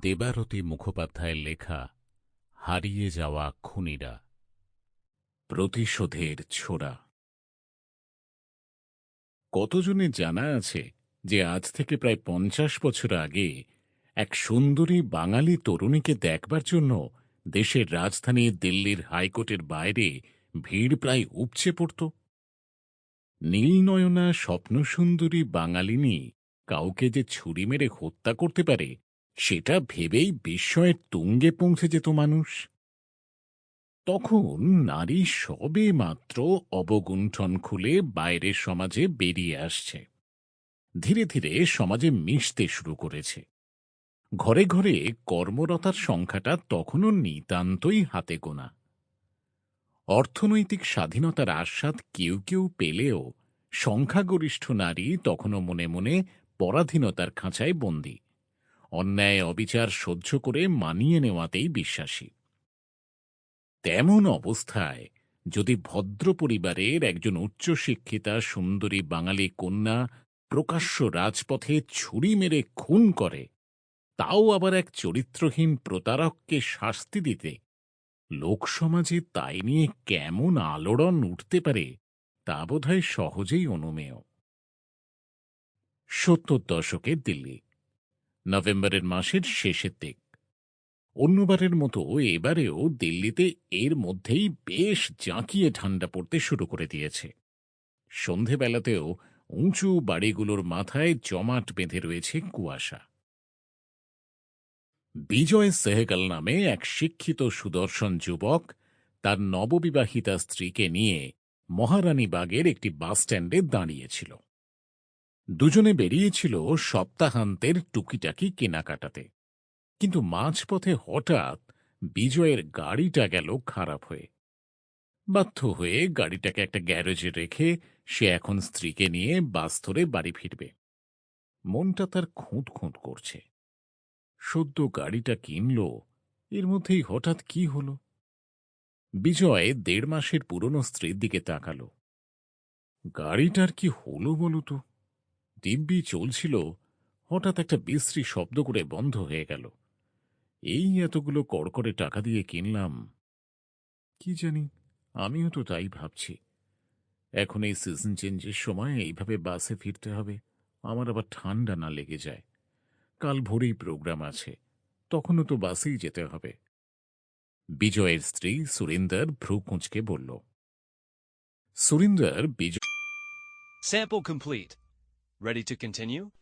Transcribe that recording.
দেবারতী মুখোপাধ্যায়ের লেখা হারিয়ে যাওয়া খুনিরা। প্রতিশোধের ছোড়া। কতজনের জানা আছে যে আজ থেকে প্রায় পঞ্চাশ বছর আগে এক সুন্দরী বাঙালি তরুণীকে দেখবার জন্য দেশের রাজধানী দিল্লির হাইকোর্টের বাইরে ভিড় প্রায় উপচে পড়ত? নীলনয়না স্বপ্নসুন্দরী বাঙালিনী কাউকে যে ছুরি মেরে হত্যা করতে পারে সেটা ভেবেই বিস্ময়ের তুঙ্গে পৌঁছে যেত মানুষ। তখন নারী সবে মাত্র অবগুণ্ঠন খুলে বাইরের সমাজে বেরিয়ে আসছে। ধীরে ধীরে সমাজে মিশতে শুরু করেছে। ঘরে ঘরে কর্মরতার সংখ্যাটা তখনও নিতান্তই হাতে গোনা। অর্থনৈতিক স্বাধীনতার আস্বাদ কেউ কেউ পেলেও সংখ্যাগরিষ্ঠ নারী তখনও মনে মনে পরাধীনতার খাঁচায় বন্দী। অন্যায় অবিচার সহ্য করে মানিয়ে নেওয়াতেই বিশ্বাসী। তেমন অবস্থায় যদি ভদ্র পরিবারের একজন উচ্চশিক্ষিতা সুন্দরী বাঙালি কন্যা প্রকাশ্য রাজপথে ছুরি মেরে খুন করে, তাও আবার এক চরিত্রহীন প্রতারককে শাস্তি দিতে, লোকসমাজে তাই নিয়ে কেমন আলোড়ন উঠতে পারে তা বোধহয় সহজেই অনুমেয়। সত্তর দশকের দিল্লি। নভেম্বরের মাসের শেষের দিক। অন্যবারের মতো এবারেও দিল্লিতে এর মধ্যেই বেশ জাঁকিয়ে ঠান্ডা পড়তে শুরু করে দিয়েছে। সন্ধেবেলাতেও উঁচু বাড়িগুলোর মাথায় জমাট বেঁধে রয়েছে কুয়াশা। বিজয় সেহগাল নামে এক শিক্ষিত সুদর্শন যুবক তার নববিবাহিতা স্ত্রীকে নিয়ে মহারানীবাগের একটি বাসস্ট্যান্ডে দাঁড়িয়েছিল। দুজনে বেরিয়েছিল সপ্তাহান্তের টুকিটাকি কেনাকাটাতে। কিন্তু মাঝপথে হঠাৎ বিজয়ের গাড়িটা গেল খারাপ হয়ে। বাধ্য হয়ে গাড়িটাকে একটা গ্যারেজে রেখে সে এখন স্ত্রীকে নিয়ে বাস ধরে বাড়ি ফিরবে। মনটা তার খুঁত খুঁত করছে। সদ্য গাড়িটা কিনল, এর মধ্যেই হঠাৎ কি হল? বিজয় দেড় মাসের পুরনো স্ত্রীর দিকে তাকাল। গাড়িটার কি হলো বলো তো? দিব্যি চলছিল, হঠাৎ একটা বিশ্রী শব্দ করে বন্ধ হয়ে গেল। এই এতগুলো কড়কড়ে টাকা দিয়ে কিনলাম। কি জানি, আমিও তো তাই ভাবছি। এখন এই সিজন চেঞ্জের সময় এইভাবে বাসে ফিরতে হবে, আমার আবার ঠান্ডা না লেগে যায়। কাল ভোরেই প্রোগ্রাম আছে, তখনও তো বাসেই যেতে হবে। বিজয়ের স্ত্রী সুরিন্দর ভ্রু কুঁচকে বলল, সুরিন্দর বিজয় Sample complete. Ready to continue?